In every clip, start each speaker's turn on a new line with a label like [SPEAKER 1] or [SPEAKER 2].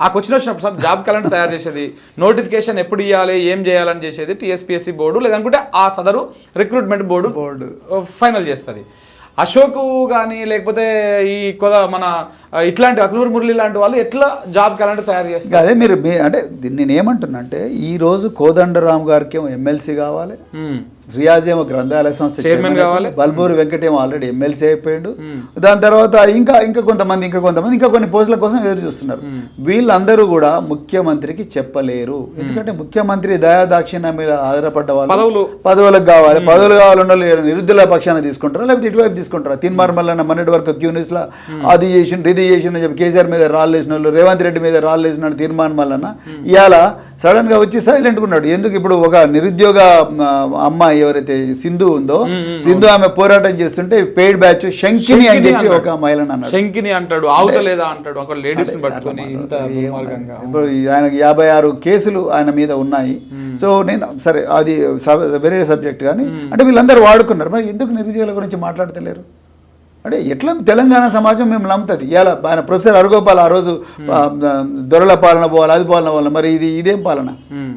[SPEAKER 1] ఆ క్వశ్చన్ వచ్చినప్పుడు job calendar తయారు చేసేది నోటిఫికేషన్ ఎప్పుడు ఇవ్వాలి ఏం చేయాలని చేసేది టీఎస్పీఎస్సీ బోర్డు లేదనుకుంటే ఆ సదరు రిక్రూట్మెంట్ బోర్డు
[SPEAKER 2] బోర్డు.
[SPEAKER 1] ఫైనల్ చేస్తుంది అశోక్ కానీ లేకపోతే ఈ కొద మన ఇట్లాంటి అక్నూర్ మురళి లాంటి వాళ్ళు ఎట్లా జాబ్ క్యాలెండర్ తయారు చేస్తారు
[SPEAKER 2] అదే మీరు మీ- అంటే దీన్ని నేను ఏమంటున్నా అంటే ఈ రోజు కోదండరామ్ గారికి ఏమో ఎమ్మెల్సీ కావాలి. రియాజ్ ఏమో గ్రంథాలయ సంస్థ
[SPEAKER 1] చైర్మన్ కావాలి.
[SPEAKER 2] బల్బూరు వెంకటేమో ఆల్రెడీ ఎమ్మెల్సీ అయిపోయాడు. దాని తర్వాత ఇంకా ఇంకా కొంతమంది ఇంకా కొంతమంది ఇంకా కొన్ని పోస్టుల కోసం ఎదురు చూస్తున్నారు. వీళ్ళందరూ కూడా ముఖ్యమంత్రికి చెప్పలేరు. ఎందుకంటే ముఖ్యమంత్రి దయా దాక్షిణ్యం మీద ఆధారపడ్డ వాళ్ళు
[SPEAKER 1] పదవులు.
[SPEAKER 2] పదవులకు కావాలి. పదవులు కావాలన్న వాళ్ళు నిరుద్యోగుల పక్షాన తీసుకుంటారా? లేకపోతే ఇటువైపు తీసుకుంటారా? తిన్మార్ మల్లన్న మొన్నటి వరకు క్యూనిస్లో అది చేసిన ఇది చేసిన కేసీఆర్ మీద రాళ్ళు వేసిన వాళ్ళు రేవంత్ రెడ్డి మీద రాళ్ళు వేసిన తీర్మానం మల్లన్న. ఇవాళ సడన్గా వచ్చి సైలెంట్ ఉన్నాడు. ఎందుకు ఇప్పుడు ఒక నిరుద్యోగ అమ్మాయి ఎవరైతే సింధు ఉందో సింధు ఆమె పోరాటం చేస్తుంటే పెయిడ్ బ్యాచ్ శంకిని అని చెప్పి. ఒక అన్నాడు.
[SPEAKER 1] శంకిని అంటాడు. ఆవుతలేదా అంటాడు. ఒక లేడీస్ పట్టుకొని
[SPEAKER 2] ఇప్పుడు ఆయనకి యాభై ఆరు కేసులు ఆయన మీద ఉన్నాయి. సో నేను సరే అది వేరే సబ్జెక్ట్ కానీ అంటే వీళ్ళందరూ వాడుకున్నారు. మరి ఎందుకు నిరుద్యోగుల గురించి మాట్లాడతలేరు? అంటే ఎట్లా తెలంగాణ సమాజం మేము నమ్ముతుంది. ఇలా ఆయన ప్రొఫెసర్ అరుగోపాల్ ఆ రోజు ఆ, దొరల పాలన పోవాలి అది పాలన పోవాలి మరి ఇది ఇదేం పాలన?
[SPEAKER 1] మ్మ్.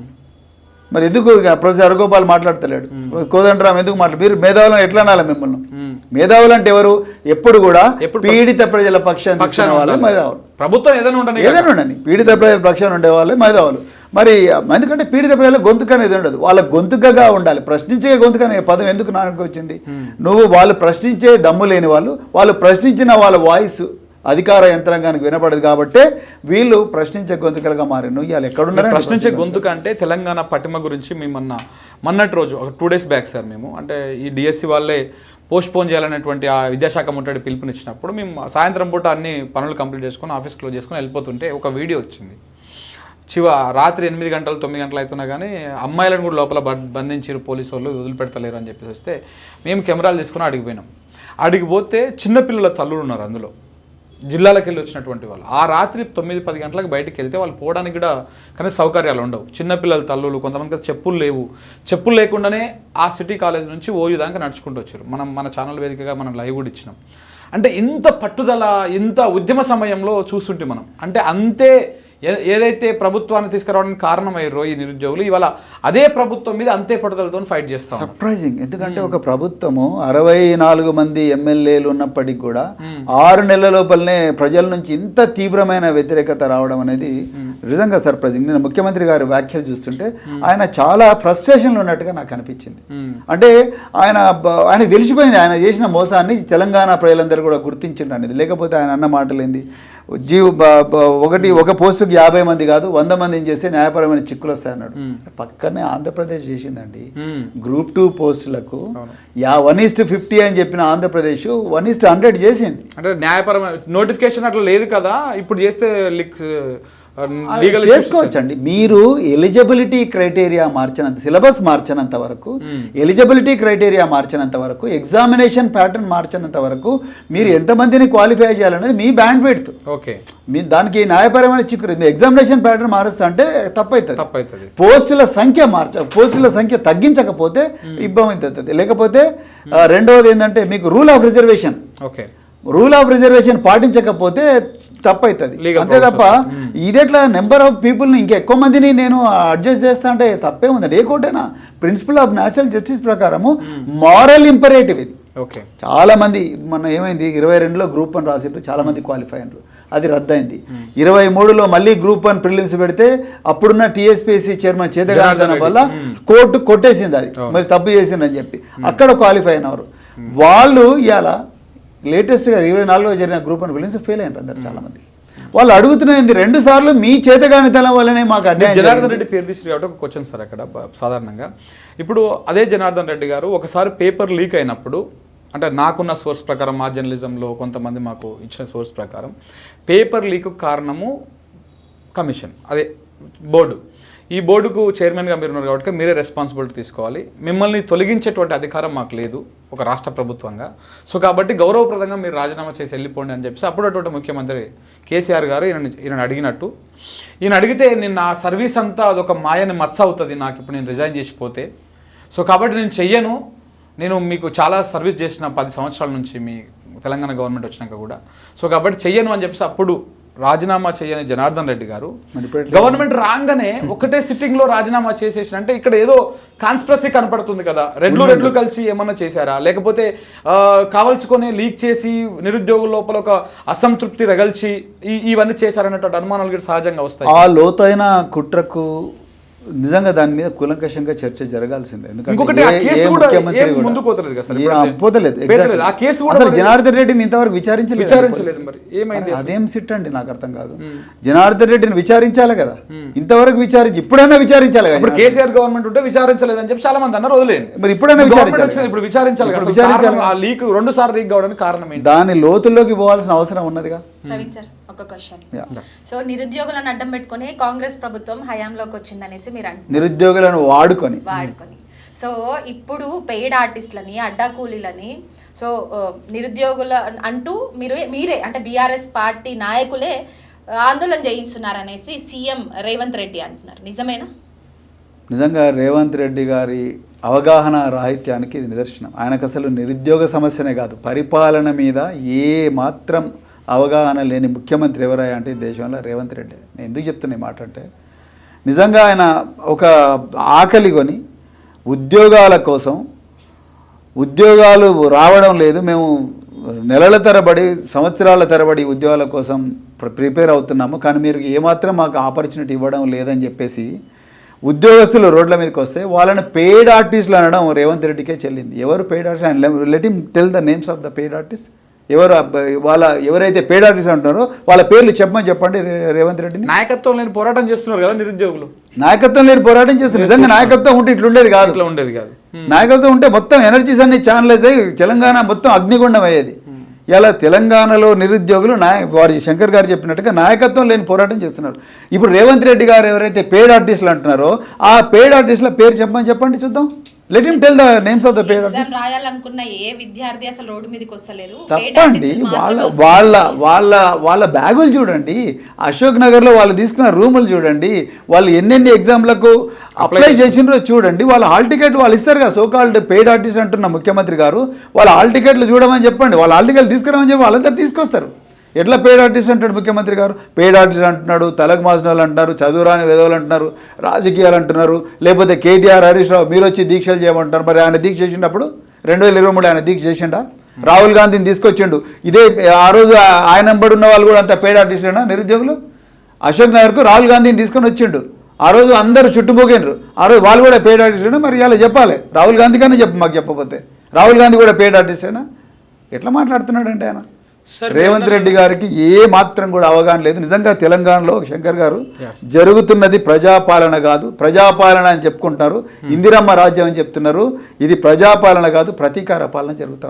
[SPEAKER 2] మరి ఎందుకు ప్రొఫెసర్ అరుగోపాల్ మాట్లాడతలేడు? కోదండరామ్ ఎందుకు మాట్లాడు మీరు మేధావులను ఎట్లా అనాలి మిమ్మల్ని?
[SPEAKER 1] మ్మ్.
[SPEAKER 2] మేధావులు అంటే ఎవరు? ఎప్పుడు కూడా పీడిత ప్రజల పక్షాన్ని వాళ్ళే. మేధావులు.
[SPEAKER 1] ప్రభుత్వం ఏదైనా ఉండని
[SPEAKER 2] ఏదైనా ఉండని పీడిత ప్రజల పక్షాన ఉండే వాళ్ళే మేధావులు. మరి ఎందుకంటే పీడిత ప్రజల గొంతుక అనేది ఉండదు. వాళ్ళ గొంతుకగా ఉండాలి. ప్రశ్నించే గొంతుక అనే పదం ఎందుకు నాకు వచ్చింది? నువ్వు వాళ్ళు ప్రశ్నించే దమ్ము లేని వాళ్ళు వాళ్ళు ప్రశ్నించిన వాళ్ళ వాయిస్ అధికార యంత్రాంగానికి వినపడదు కాబట్టే వీళ్ళు ప్రశ్నించే గొంతుకలుగా మారి నువ్వు ఇవాళ ఎక్కడున్నారని
[SPEAKER 1] ప్రశ్నించే గొంతుక అంటే తెలంగాణ పటిమ గురించి మేము మొన్న మొన్నటి రోజు ఒక టూ డేస్ బ్యాక్ సార్ మేము. అంటే ఈ డిఎస్సి వాళ్ళే పోస్ట్ పోన్ చేయాలనేటువంటి ఆ విద్యాశాఖ ముట్టడి పిలుపునిచ్చినప్పుడు మేము సాయంత్రం పూట అన్ని పనులు కంప్లీట్ చేసుకొని ఆఫీస్ క్లోజ్ చేసుకొని వెళ్ళిపోతుంటే ఒక వీడియో వచ్చింది. చివ రాత్రి ఎనిమిది గంటలు తొమ్మిది గంటలు అవుతున్నా కానీ అమ్మాయిలను కూడా లోపల బ- బంధించారు పోలీసు వాళ్ళు వదిలిపెడతలేరు అని చెప్పేసి వస్తే మేము కెమెరాలు తీసుకుని అడిగిపోయినాం అడిగిపోతే చిన్నపిల్లల తల్లులు ఉన్నారు అందులో. జిల్లాలకు వెళ్ళి వచ్చినటువంటి వాళ్ళు. ఆ రాత్రి తొమ్మిది పది గంటలకు బయటకు వెళ్తే వాళ్ళు పోవడానికి కూడా కనీస సౌకర్యాలు ఉండవు. చిన్నపిల్లల తల్లులు కొంతమంది చెప్పులు లేవు. చెప్పులు లేకుండానే ఆ సిటీ కాలేజ్ నుంచి ఓయూ దాకా నడుచుకుంటూ వచ్చారు. మనం మన ఛానల్ వేదికగా మనం లైవ్ కూడా ఇచ్చినాం. అంటే ఇంత పట్టుదల ఇంత ఉద్యమ సమయంలో చూస్తుంటే మనం. అంటే అంతే ఏదైతే ప్రభుత్వాన్ని తీసుకురావడానికి కారణమయ్యారో ఈ నిరుద్యోగులు ఇవాళ అదే ప్రభుత్వం మీద అంతే పట్టుదలతో ఫైట్ చేస్తాం
[SPEAKER 2] సర్ప్రైజింగ్ ఎందుకంటే ఒక ప్రభుత్వము అరవై నాలుగు మంది ఎమ్మెల్యేలు ఉన్నప్పటికీ కూడా ఆరు నెలల లోపలనే ప్రజల నుంచి ఇంత తీవ్రమైన వ్యతిరేకత రావడం అనేది నిజంగా సర్ప్రైజింగ్ నేను ముఖ్యమంత్రి గారి వ్యాఖ్యలు చూస్తుంటే ఆయన చాలా ఫ్రస్ట్రేషన్లో ఉన్నట్టుగా నాకు అనిపించింది. అంటే ఆయన ఆయనకు తెలిసిపోయింది. ఆయన చేసిన మోసాన్ని తెలంగాణ ప్రజలందరూ కూడా గుర్తించిండ్రు అనేది. లేకపోతే ఆయన అన్న మాటలు ఏంది జీవ ఒకటి ఒక పోస్టుకి యాభై మంది కాదు వంద మందిని చేస్తే న్యాయపరమైన చిక్కులు వస్తాయి అన్నాడు. పక్కనే ఆంధ్రప్రదేశ్ చేసిందండి. గ్రూప్ టూ పోస్టులకు యా వన్ ఈస్ట్ ఫిఫ్టీ అని చెప్పిన ఆంధ్రప్రదేశ్ వన్ ఈస్ట్ హండ్రెడ్ చేసింది.
[SPEAKER 1] అంటే న్యాయపరమైన నోటిఫికేషన్ అట్లా లేదు కదా ఇప్పుడు చేస్తే లీక్ లీగల్
[SPEAKER 2] చేసుకోవచ్చండి. మీరు ఎలిజిబిలిటీ క్రైటీరియా మార్చినంత సిలబస్ మార్చినంత వరకు ఎలిజిబిలిటీ క్రైటీరియా మార్చినంత వరకు ఎగ్జామినేషన్ ప్యాటర్న్ మార్చినంత వరకు మీరు ఎంతమందిని క్వాలిఫై చేయాలనేది మీ బ్యాండ్ పెడుతు
[SPEAKER 1] ఓకే
[SPEAKER 2] మీ దానికి న్యాయపరమైన చిక్కు మీ ఎగ్జామినేషన్ ప్యాటర్న్ మారుస్తా అంటే తప్పవుతుంది
[SPEAKER 1] తప్పవుతుంది
[SPEAKER 2] పోస్టుల సంఖ్య మార్చ పోస్టుల సంఖ్య తగ్గించకపోతే ఇబ్బంది అవుతుంది. లేకపోతే రెండవది ఏంటంటే మీకు rule of reservation
[SPEAKER 1] okay
[SPEAKER 2] rule of reservation పాటించకపోతే తప్పవుతుంది
[SPEAKER 1] Legal
[SPEAKER 2] అంతే తప్ప ఇదెట్లా నెంబర్ ఆఫ్ పీపుల్ని ఇంకా ఎక్కువ మందిని నేను అడ్జస్ట్ చేస్తా అంటే తప్పే ఉందండి ఏ కోటైనా ప్రిన్సిపల్ ఆఫ్ న్యాచురల్ జస్టిస్ ప్రకారము మారల్ ఇంపరేటివ్ ఇది.
[SPEAKER 1] ఓకే.
[SPEAKER 2] చాలా మంది మన ఏమైంది? ఇరవై రెండులో గ్రూప్ వన్ రాసిండ్రు. చాలా మంది క్వాలిఫై అయినరు. అది రద్దయింది. ఇరవై మూడులో మళ్ళీ గ్రూప్ వన్ ప్రిలిమ్స్ పెడితే అప్పుడున్న టీఎస్పీఎస్సీ చైర్మన్ చేతగాదన వల్ల కోర్టు కొట్టేసింది అది. మరి తప్పు చేసిందని చెప్పి. అక్కడ క్వాలిఫై అయినవారు. వాళ్ళు ఇవాళ లేటెస్ట్గా ఇరవై నాలుగులో జరిగిన గ్రూప్ వన్ ప్రిలిమ్స్ ఫెయిల్ అయినారు అందరు చాలా మంది వాళ్ళు అడుగుతున్నది రెండు సార్లు మీ చేతగానితనం వల్లనే మాకు అన్యాయం
[SPEAKER 1] జనార్దన్. రెడ్డి పేరు తీసి కాబట్టి ఒక క్వశ్చన్ సార్ అక్కడ సాధారణంగా. ఇప్పుడు అదే జనార్దన్ రెడ్డి గారు ఒకసారి పేపర్ లీక్ అయినప్పుడు అంటే నాకున్న సోర్స్ ప్రకారం మా జర్నలిజంలో కొంతమంది మాకు ఇచ్చిన సోర్స్ ప్రకారం పేపర్ లీక్ కారణము కమిషన్ అదే బోర్డు. ఈ బోర్డుకు చైర్మన్గా మీరు ఉన్నారు కాబట్టి మీరే రెస్పాన్సిబిలిటీ తీసుకోవాలి. మిమ్మల్ని తొలగించేటువంటి అధికారం మాకు లేదు ఒక రాష్ట్ర ప్రభుత్వంగా. సో కాబట్టి గౌరవప్రదంగా మీరు రాజీనామా చేసి వెళ్ళిపోండి అని చెప్పేసి అప్పుడు అటువంటి ముఖ్యమంత్రి కేసీఆర్ గారు ఈయన ఈయన అడిగినట్టు. ఈయన అడిగితే నేను నా సర్వీస్ అంతా అదొక మాయని మచ్చ అవుతుంది నాకు ఇప్పుడు నేను రిజైన్ చేసిపోతే. సో కాబట్టి నేను చెయ్యను. నేను మీకు చాలా సర్వీస్ చేసిన పది సంవత్సరాల నుంచి మీ తెలంగాణ గవర్నమెంట్ వచ్చినాక కూడా. సో కాబట్టి చెయ్యను అని చెప్పేసి అప్పుడు రాజీనామా చేయని జనార్దన్ రెడ్డి గారు? గవర్నమెంట్ రాగానే ఒకటే సిట్టింగ్లో రాజీనామా చేసేసిన అంటే ఇక్కడ ఏదో కాన్స్పిరసీ కనపడుతుంది కదా. రెడ్లు రెడ్లు కలిసి ఏమన్నా చేశారా? లేకపోతే కావాల్చుకొని లీక్ చేసి నిరుద్యోగుల లోపల ఒక అసంతృప్తి రగల్చి ఈ- ఇవన్నీ చేశారన్నటువంటి అనుమానాలు కూడా సహజంగా వస్తాయి.
[SPEAKER 2] ఆ లోతైన కుట్రకు నిజంగా దాని మీద కూలంకషంగా చర్చ జరగాల్సిందే. ఎందుకంటే జనార్దన్ రెడ్డిని ఇంతవరకు విచారించలేదు? అదేం సిట్ అండి నాకు అర్థం కాదు. జనార్దన్ రెడ్డిని విచారించాలి కదా. ఇంతవరకు విచారించి ఇప్పుడైనా విచారించాలి కదా
[SPEAKER 1] ఇప్పుడు కేసీఆర్ గవర్నమెంట్ ఉంటే విచారించలేదని చెప్పి చాలా మంది అన్నారు వదిలేండి
[SPEAKER 2] మరి ఇప్పుడైనా విచారించాలి.
[SPEAKER 1] ఇప్పుడు విచారించాలి లీక్ రెండు సార్లు లీక్ కావడానికి కారణం
[SPEAKER 2] దాని లోతుల్లోకి పోవాల్సిన అవసరం ఉన్నదిగా.
[SPEAKER 3] ప్రవీణ్ సార్ ఒక క్వశ్చన్. సో నిరుద్యోగులను అడ్డం పెట్టుకొని కాంగ్రెస్ ప్రభుత్వం హయాంలోకి వచ్చిందనేసి మీరు అంటున్నారు.
[SPEAKER 2] నిరుద్యోగులను వాడుకొని.
[SPEAKER 3] వాడుకొని. సో ఇప్పుడు పెయిడ్ ఆర్టిస్టులని అడ్డా కూలీలని సో నిరుద్యోగుల అంటూ మీరు మీరే అంటే బీఆర్ఎస్ పార్టీ నాయకులే ఆందోళన చేయిస్తున్నారనేసి సీఎం రేవంత్ రెడ్డి అంటున్నారు. నిజమేనా?
[SPEAKER 2] నిజంగా రేవంత్ రెడ్డి గారి అవగాహన రాహిత్యానికి ఇది నిదర్శనం. ఆయనకు అసలు నిరుద్యోగ సమస్యనే కాదు. పరిపాలన మీద ఏ మాత్రం అవగాహన లేని ముఖ్యమంత్రి ఎవరాయ అంటే దేశంలో రేవంత్ రెడ్డి. నేను ఎందుకు చెప్తున్నా ఈ మాట అంటే నిజంగా ఆయన ఒక ఆకలి కొని ఉద్యోగాల కోసం ఉద్యోగాలు రావడం లేదు. మేము నెలల తరబడి సంవత్సరాల తరబడి ఉద్యోగాల కోసం ప్రిపేర్ అవుతున్నాము. కానీ మీరు ఏమాత్రం మాకు ఆపర్చునిటీ ఇవ్వడం లేదని చెప్పేసి ఉద్యోగస్తులు రోడ్ల మీదకి వస్తే వాళ్ళని పెయిడ్ ఆర్టిస్టులు అనడం రేవంత్ రెడ్డికే చెల్లింది. ఎవరు paid artist? Let him tell the names of the paid artist. ఎవరు వాళ్ళ ఎవరైతే పెయిడ్ ఆర్టిస్ట్ అంటున్నారో వాళ్ళ పేర్లు చెప్పమని చెప్పండి రేవంత్ రెడ్డిని.
[SPEAKER 1] నాయకత్వం లేని పోరాటం చేస్తున్నారు కదా నిరుద్యోగులు.
[SPEAKER 2] నాయకత్వం లేని పోరాటం చేస్తారు నిజంగా నాయకత్వం ఉంటే ఇట్లుండేది కాదు.
[SPEAKER 1] ఇట్లా ఉండేది కాదు.
[SPEAKER 2] నాయకత్వం ఉంటే మొత్తం ఎనర్జీస్ అన్ని ఛానలైజ్ అయ్యి తెలంగాణ మొత్తం అగ్నిగుండం అయ్యేది. ఇలా తెలంగాణలో నిరుద్యోగులు నాయ వారి శంకర్ గారు చెప్పినట్టుగా నాయకత్వం లేని పోరాటం చేస్తున్నారు. ఇప్పుడు రేవంత్ రెడ్డి గారు ఎవరైతే పేడ్ ఆర్టిస్టులు అంటున్నారో ఆ పేడ్ ఆర్టిస్టుల పేరు చెప్పమని చెప్పండి చూద్దాం. Let him tell the names of the paid artist
[SPEAKER 3] exam రాయాలనుకున్న ఏ విద్యార్థి అసలు రోడ్డు మీదకి వస్తలేరు?
[SPEAKER 2] తప్పండి. వాళ్ళ. వాళ్ళ వాళ్ళ వాళ్ళ బ్యాగులు చూడండి. అశోక్ నగర్లో వాళ్ళు తీసుకున్న రూములు చూడండి. వాళ్ళు ఎన్నెన్ని ఎగ్జామ్లకు అప్లై చేసినారో చూడండి. వాళ్ళ హాల్ టికెట్ వాళ్ళు ఇస్తారు కదా సోకాల్డ్ పెయిడ్ ఆర్టిస్ట్ అంటున్న ముఖ్యమంత్రి గారు. వాళ్ళ హాల్ టికెట్లు చూడమని చెప్పండి. వాళ్ళ హాల్ టికెట్లు తీసుకురామని చెప్పి వాళ్ళందరూ తీసుకొస్తారు. ఎట్లా పెయిడ్ ఆర్టిస్ట్ అంటాడు ముఖ్యమంత్రి గారు? పెయిడ్ ఆర్టిస్ట్ అంటున్నాడు తలకు మాసినాలు అంటున్నారు చదువురాని విధవలు అంటున్నారు రాజకీయాలు అంటున్నారు లేకపోతే కేటీఆర్ హరీష్ రావు మీరు వచ్చి దీక్షలు చేయమంటారు మరి ఆయన దీక్ష చేసినప్పుడు రెండు వేల ఇరవై మూడు ఆయన దీక్ష చేసిండా? రాహుల్ గాంధీని తీసుకొచ్చిండు. ఇదే ఆ రోజు ఆయన ఉన్న వాళ్ళు కూడా అంత పెయిడ్ ఆర్టిస్టులేనా నిరుద్యోగులు? అశోక్ నగర్కు రాహుల్ గాంధీని తీసుకొని వచ్చిండు. ఆ రోజు అందరూ చుట్టుపోకిండ్రు ఆ రోజు వాళ్ళు కూడా పెయిడ్ ఆర్టిస్టేనా మరి ఇలా చెప్పాలి. రాహుల్ గాంధీ కానీ చెప్పు మాకు చెప్పకపోతే. రాహుల్ గాంధీ కూడా పెయిడ్ ఆర్టిస్టేనా ఎట్లా మాట్లాడుతున్నాడు అంటే ఆయన? రేవంత్ రెడ్డి గారికి ఏ మాత్రం కూడా అవగాహన లేదు. నిజంగా తెలంగాణలో శంకర్ గారు జరుగుతున్నది ప్రజాపాలన కాదు. ప్రజాపాలన అని చెప్పుకుంటున్నారు. ఇందిరమ్మ రాజ్యం అని చెప్తున్నారు. ఇది ప్రజాపాలన కాదు ప్రతీకార పాలన జరుగుతున్నది.